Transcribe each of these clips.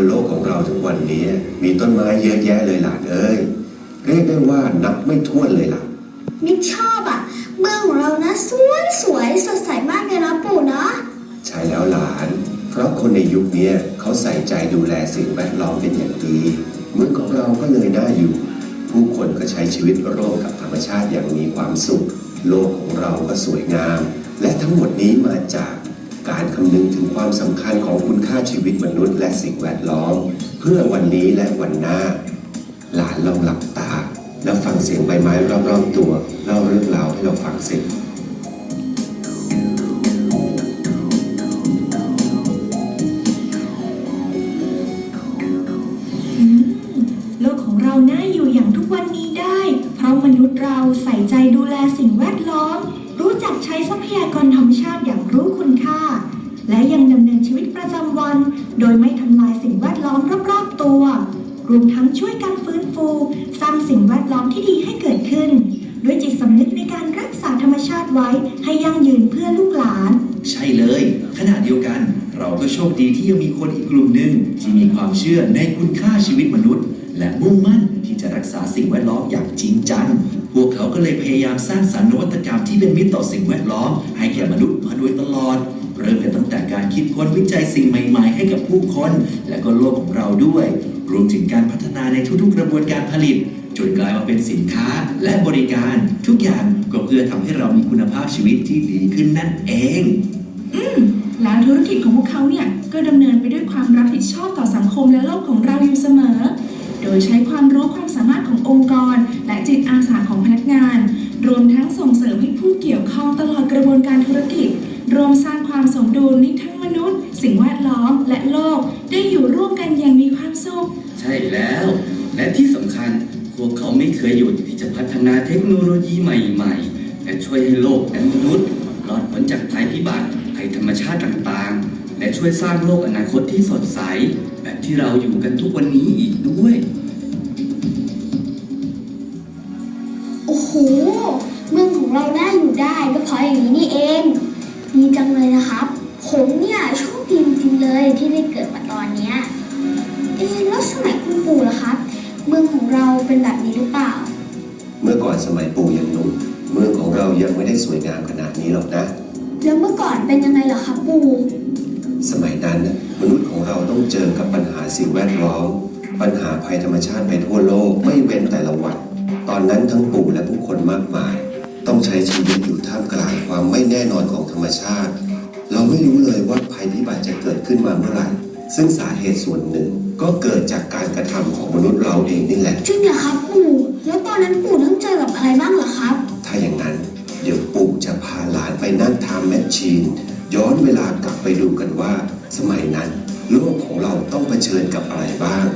นโลกของเราทุกวันนี้ มีต้นไม้เยอะแยะเลยหลานเอ้ยเรียกได้ว่านับไม่ถ้วนเลยล่ะนิกชอบอะ เมืองของเรานะสวยสวยสดใสมากเลยนะปู่เนาะใช่แล้วหลาน เพราะคนในยุคนี้เขาใส่ใจดูแลสิ่งแวดล้อมเป็นอย่างดีเมืองของเราก็เลยน่าอยู่ ผู้คนก็ใช้ชีวิตร่วมกับธรรมชาติอย่างมีความสุข โลกของเราก็สวยงาม และทั้งหมดนี้มาจาก การคำนึงถึงความสำคัญของคุณค่าชีวิตมนุษย์และสิ่งแวดล้อม เพื่อวันนี้และวันหน้า หลานลองหลับตา แล้วฟังเสียงใบไม้รอบๆตัวเล่าเรื่องราวให้เราฟังสิโลกของเราน่าอยู่อย่างทุกวันนี้ได้ เพราะมนุษย์เราใส่ใจดูแลสิ่งแวดล้อม รู้จักใช้ทรัพยากรธรรมชาติอย่างรู้ ประจำวัน โดยไม่ทำลายสิ่งแวดล้อมรอบๆตัว รวมทั้งช่วยกันฟื้นฟู สร้างสิ่งแวดล้อมที่ดีให้เกิดขึ้น ด้วยจิตสำนึกในการรักษาธรรมชาติไว้ให้ยั่งยืนเพื่อลูกหลาน ใช่เลย ขณะเดียวกัน เราก็โชคดีที่ยังมีคนอีกกลุ่มหนึ่งที่มีความเชื่อในคุณค่าชีวิตมนุษย์ และมุ่งมั่นที่จะรักษาสิ่งแวดล้อมอย่างจริงจังพวกเขาก็เลยพยายามสร้างสรรค์นวัตกรรมที่เป็นมิตรต่อสิ่งแวดล้อม ให้แก่มนุษย์มาโดยตลอด เริ่มกันตั้งแต่การคิดค้นวิจัยสิ่งใหม่ ๆ ให้กับผู้คนและก็โลกของเราด้วย รวมถึงการพัฒนาในทุกๆ กระบวนการผลิต จนกลายมาเป็นสินค้าและบริการ ทุกอย่างก็เพื่อทำให้เรามีคุณภาพชีวิตที่ดีขึ้นนั่นเอง อืมแล้วธุรกิจของพวกเขาเนี่ยก็ดำเนินไปด้วยความรับผิดชอบต่อสังคมและโลกของเราอยู่เสมอ โดยใช้ความรู้ความสามารถขององค์กร และจิตอาสาของพนักงาน รวมทั้งส่งเสริมให้ผู้เกี่ยวข้องตลอดกระบวนการธุรกิจ รวมสร้างความสมดุลในทั้งมนุษย์ สิ่งแวดล้อมและโลกได้อยู่ร่วมกันอย่างมีความสุข ใช่แล้ว และที่สำคัญพวกเขาไม่เคยหยุดที่จะพัฒนาเทคโนโลยีใหม่ๆ และช่วยให้โลกและมนุษย์รอดพ้นจากภัยพิบัติภัยธรรมชาติต่างๆ และช่วยสร้างโลกอนาคตที่สดใส แบบที่เราอยู่กันทุกวันนี้อีกด้วย จังเลยนะครับ ผมเนี่ยโชคดีจริงๆเลยที่ได้เกิดมาตอนเนี้ยเอ๊ะแล้วสมัยคุณปู่ล่ะครับ เมืองของเราเป็นแบบนี้หรือเปล่า เมื่อก่อนสมัยปู่ยังหนุ่มเมืองของเรายังไม่ได้สวยงามขนาดนี้หรอกนะ แล้วเมื่อก่อนเป็นยังไงล่ะครับปู่ สมัยนั้นน่ะมนุษย์ของเราต้องเจอกับปัญหาสิ่งแวดล้อมปัญหาภัยธรรมชาติไปทั่วโลกไม่เว้นแต่ละวัน ตอนนั้นทั้งปู่และผู้คนมากมาย ต้องใช้ชีวิตอยู่ท่ามกลาง ความไม่แน่นอนของธรรมชาติ เราไม่รู้เลยว่าภัยพิบัติจะเกิดขึ้นมาเมื่อไหร่ ซึ่งสาเหตุส่วนหนึ่งก็เกิดจากการกระทำของมนุษย์เราเองนี่แหละ จริงเหรอครับปู่ แล้วตอนนั้นปู่ต้องเจอกับอะไรบ้างเหรอครับ ถ้าอย่างนั้น เดี๋ยวปู่จะพาหลานไปนั่งทำแมชชีน ย้อนเวลากลับไปดูกันว่า สมัยนั้นโลกของเราต้องเผชิญกับอะไรบ้าง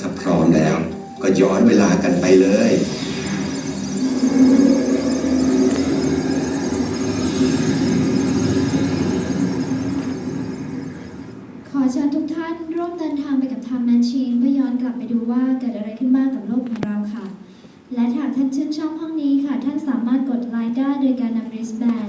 ถ้าพร้อมแล้วก็ย้อนเวลากันไปเลย ขอเชิญ ท่านร่วมเดินทางไปกับ Time Machine เพื่อย้อนกลับไปดูว่าเกิดอะไรขึ้นบ้างกับโลกของเราค่ะ และหากท่านชื่นชอบห้องนี้ค่ะ ท่านสามารถกดไลค์ได้โดยการนำริสแบน